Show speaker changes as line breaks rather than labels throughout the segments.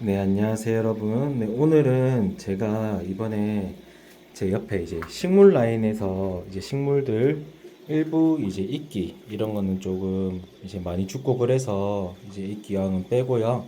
네, 안녕하세요, 여러분. 네, 오늘은 제가 이번에 제 옆에 이제 식물 라인에서 이제 식물들 일부 이제 이끼 이런 거는 조금 이제 많이 죽고 그래서 이제 이끼 양은 빼고요.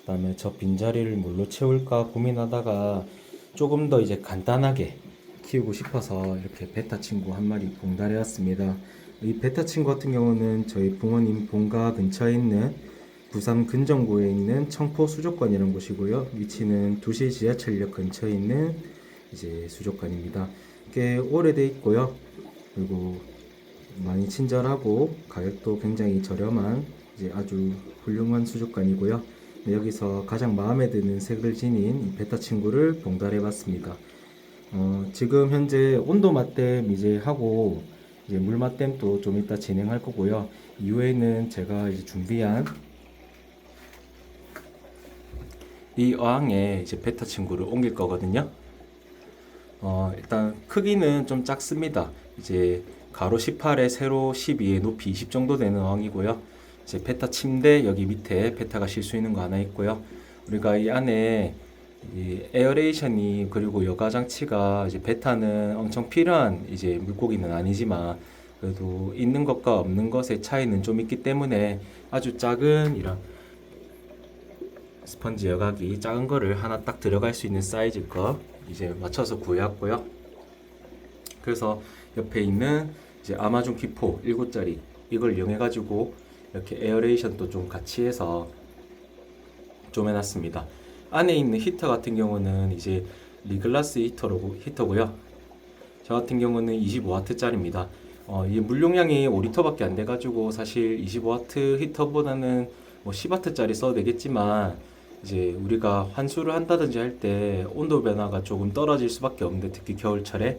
그다음에 저 빈자리를 뭘로 채울까 고민하다가 조금 더 이제 간단하게 키우고 싶어서 이렇게 베타 친구 한 마리 봉달해 왔습니다. 이 베타 친구 같은 경우는 저희 부모님 본가 근처에 있는 부산 근정구에 있는 청포 수족관이라는 곳이고요. 위치는 두시 지하철역 근처에 있는 이제 수족관입니다. 꽤 오래돼 있고요. 그리고 많이 친절하고 가격도 굉장히 저렴한 이제 아주 훌륭한 수족관이고요. 네, 여기서 가장 마음에 드는 색을 지닌 이 베타 친구를 봉달해 봤습니다. 어, 지금 현재 온도 맞댐 이제 하고 이제 물 맞댐도 좀 이따 진행할 거고요. 이후에는 제가 이제 준비한 이 어항에 이제 베타 친구를 옮길 거거든요. 어, 일단 크기는 좀 작습니다. 이제 가로 18에 세로 12에 높이 20 정도 되는 어항이고요. 이제 베타 침대 여기 밑에 베타가 쉴 수 있는 거 하나 있고요. 우리가 이 안에 이 에어레이션이 그리고 여가 장치가 이제 베타는 엄청 필요한 이제 물고기는 아니지만 그래도 있는 것과 없는 것의 차이는 좀 있기 때문에 아주 작은 이런 스펀지 여각이 작은 거를 하나 딱 들어갈 수 있는 사이즈 거 이제 맞춰서 구해왔고요. 그래서 옆에 있는 이제 아마존 기포 7짜리 이걸 이용해 가지고 이렇게 에어레이션도 좀 같이 해서 좀 해놨습니다. 안에 있는 히터 같은 경우는 이제 리글라스 히터로 히터고요. 저 같은 경우는 25W짜리입니다. 어, 이 물용량이 5리터밖에 안 돼가지고 사실 25W 히터보다는 뭐 10W짜리 써도 되겠지만 이제 우리가 환수를 한다든지 할 때 온도 변화가 조금 떨어질 수밖에 없는데 특히 겨울철에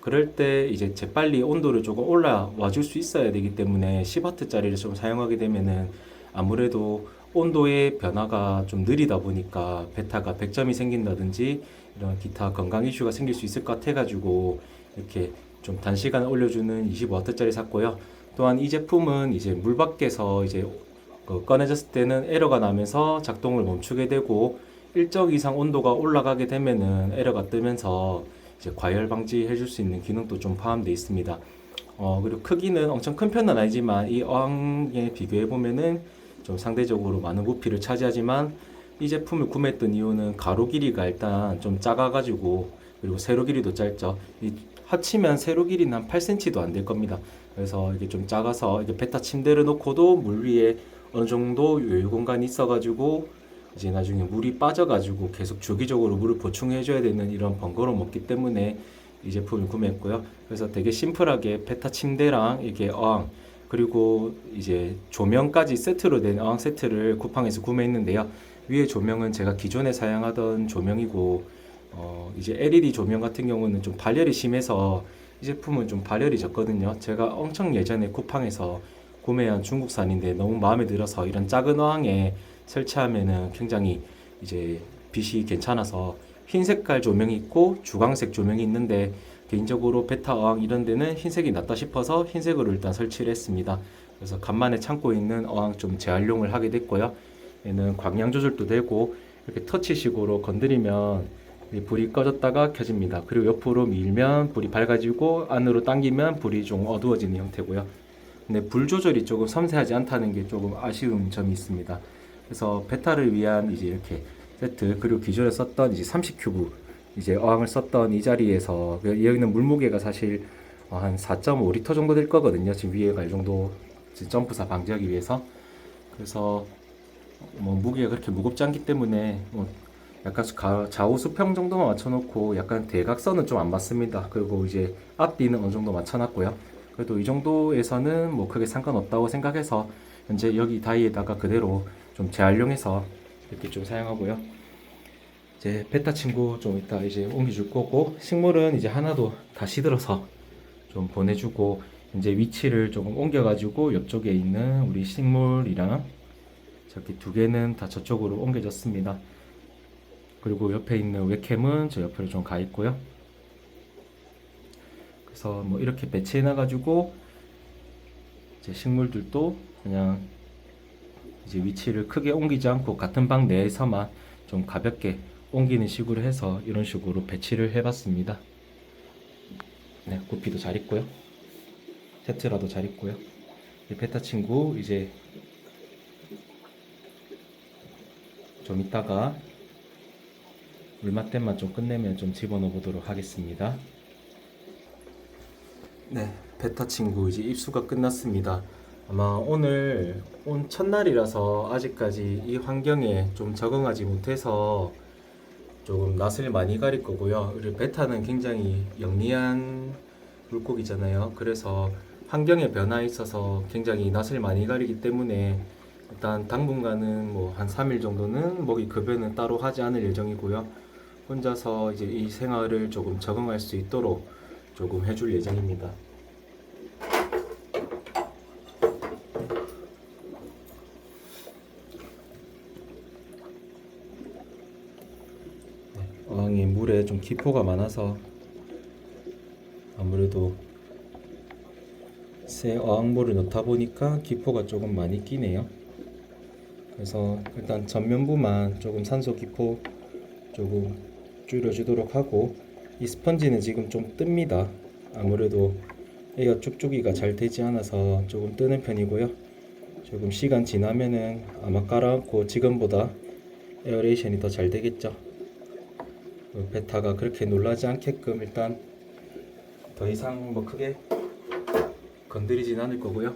그럴 때 이제 재빨리 온도를 조금 올라와 줄 수 있어야 되기 때문에 10W짜리를 좀 사용하게 되면은 아무래도 온도의 변화가 좀 느리다 보니까 베타가 100점이 생긴다든지 이런 기타 건강 이슈가 생길 수 있을 것 같아가지고 이렇게 좀 단시간 올려주는 25W짜리 샀고요. 또한 이 제품은 이제 물 밖에서 이제 그 꺼내졌을 때는 에러가 나면서 작동을 멈추게 되고 일정 이상 온도가 올라가게 되면은 에러가 뜨면서 이제 과열 방지해 줄 수 있는 기능도 좀 포함되어 있습니다. 어, 그리고 크기는 엄청 큰 편은 아니지만 이 어항에 비교해 보면은 좀 상대적으로 많은 부피를 차지하지만 이 제품을 구매했던 이유는 가로 길이가 일단 좀 작아가지고 그리고 세로 길이도 짧죠. 이 합치면 세로 길이는 한 8cm도 안 될 겁니다. 그래서 이게 좀 작아서 이게 베타 침대를 놓고도 물 위에 어느 정도 여유 공간이 있어가지고 이제 나중에 물이 빠져가지고 계속 주기적으로 물을 보충해줘야 되는 이런 번거로움 없기 때문에 이 제품을 구매했고요. 그래서 되게 심플하게 베타 침대랑 이게 어항 그리고 이제 조명까지 세트로 된 어항 세트를 쿠팡에서 구매했는데요. 위에 조명은 제가 기존에 사용하던 조명이고 어 이제 LED 조명 같은 경우는 좀 발열이 심해서 이 제품은 좀 발열이 적거든요. 제가 엄청 예전에 쿠팡에서 구매한 중국산인데 너무 마음에 들어서 이런 작은 어항에 설치하면은 굉장히 이제 빛이 괜찮아서 흰 색깔 조명이 있고 주광색 조명이 있는데 개인적으로 베타 어항 이런 데는 흰색이 낫다 싶어서 흰색으로 일단 설치를 했습니다. 그래서 간만에 참고 있는 어항 좀 재활용을 하게 됐고요. 얘는 광량 조절도 되고 이렇게 터치식으로 건드리면 이 불이 꺼졌다가 켜집니다. 그리고 옆으로 밀면 불이 밝아지고 안으로 당기면 불이 좀 어두워지는 형태고요. 근데 불 조절이 조금 섬세하지 않다는 게 조금 아쉬운 점이 있습니다. 그래서 베타를 위한 이제 이렇게 세트 그리고 기존에 썼던 이제 30큐브 이제 어항을 썼던 이 자리에서 그 여기는 물무게가 사실 어, 한 4.5리터 정도 될 거거든요. 지금 위에가 이 정도 점프사 방지하기 위해서 그래서 뭐 무게가 그렇게 무겁지 않기 때문에 뭐 약간 가- 좌우 수평 정도만 맞춰놓고 약간 대각선은 좀 안 맞습니다. 그리고 이제 앞뒤는 어느 정도 맞춰놨고요. 그래도 이 정도에서는 뭐 크게 상관없다고 생각해서 현재 여기 다이에다가 그대로 좀 재활용해서 이렇게 좀 사용하고요. 이제 베타 친구 좀 이따 이제 옮겨줄 거고 식물은 이제 하나도 다 시들어서 좀 보내주고 이제 위치를 조금 옮겨가지고 옆쪽에 있는 우리 식물이랑 저기 두 개는 다 저쪽으로 옮겨졌습니다. 그리고 옆에 있는 웹캠은 저 옆으로 좀 가 있고요. 그래서 뭐 이렇게 배치해 놔가지고 이제 식물들도 그냥 이제 위치를 크게 옮기지 않고 같은 방 내에서만 좀 가볍게 옮기는 식으로 해서 이런 식으로 배치를 해봤습니다. 네, 구피도 잘 있고요. 테트라도 잘 있고요. 이 베타 친구 이제 좀 이따가 물맛댐만 좀 끝내면 좀 집어넣어 보도록 하겠습니다. 네, 베타 친구 이제 입수가 끝났습니다. 아마 오늘 온 첫날이라서 아직까지 이 환경에 좀 적응하지 못해서 조금 낯을 많이 가릴 거고요. 그리고 베타는 굉장히 영리한 물고기잖아요. 그래서 환경의 변화에 있어서 굉장히 낯을 많이 가리기 때문에 일단 당분간은 뭐 한 3일 정도는 먹이 급여는 따로 하지 않을 예정이고요. 혼자서 이제 이 생활을 조금 적응할 수 있도록 조금 해줄 예정입니다. 어항이 물에 좀 기포가 많아서 아무래도 새 어항물을 넣다 보니까 기포가 조금 많이 끼네요. 그래서 일단 전면부만 조금 산소 기포 조금 줄여주도록 하고 이 스펀지는 지금 좀 뜹니다. 아무래도 얘가 쭉쭉이가 잘 되지 않아서 조금 뜨는 편이고요. 조금 시간 지나면은 아마 깔아놓고 지금보다 에어레이션이 더 잘 되겠죠. 그 베타가 그렇게 놀라지 않게끔 일단 더 이상 뭐 크게 건드리진 않을 거고요.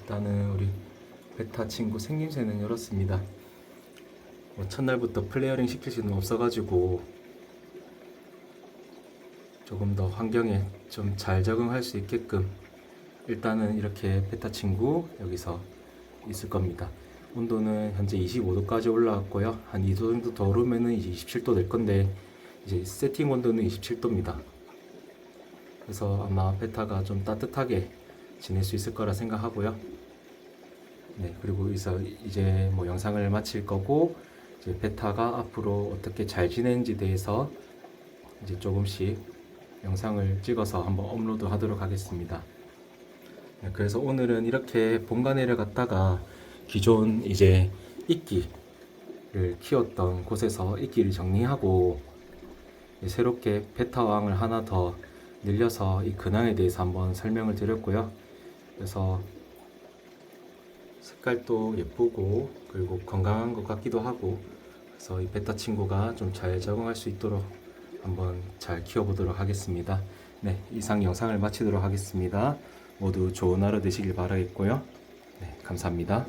일단은 우리 베타 친구 생김새는 이렇습니다. 뭐 첫날부터 플레어링 시킬 수는 없어가지고 조금 더 환경에 좀 잘 적응할 수 있게끔 일단은 이렇게 베타 친구 여기서 있을 겁니다. 온도는 현재 25도까지 올라왔고요. 한 2도 정도 더 오르면은 이제 27도 될 건데 이제 세팅 온도는 27도입니다. 그래서 아마 베타가 좀 따뜻하게 지낼 수 있을 거라 생각하고요. 네, 그리고 이서 이제 뭐 영상을 마칠 거고 이제 베타가 앞으로 어떻게 잘 지내는지 대해서 이제 조금씩 영상을 찍어서 한번 업로드 하도록 하겠습니다. 네, 그래서 오늘은 이렇게 본관에를 갔다가 기존 이제 이끼를 키웠던 곳에서 이끼를 정리하고 새롭게 베타왕을 하나 더 늘려서 이 근황에 대해서 한번 설명을 드렸고요. 그래서 색깔도 예쁘고 그리고 건강한 것 같기도 하고 그래서 이 베타 친구가 좀 잘 적응할 수 있도록 한번 잘 키워보도록 하겠습니다. 네, 이상 영상을 마치도록 하겠습니다. 모두 좋은 하루 되시길 바라겠고요. 네, 감사합니다.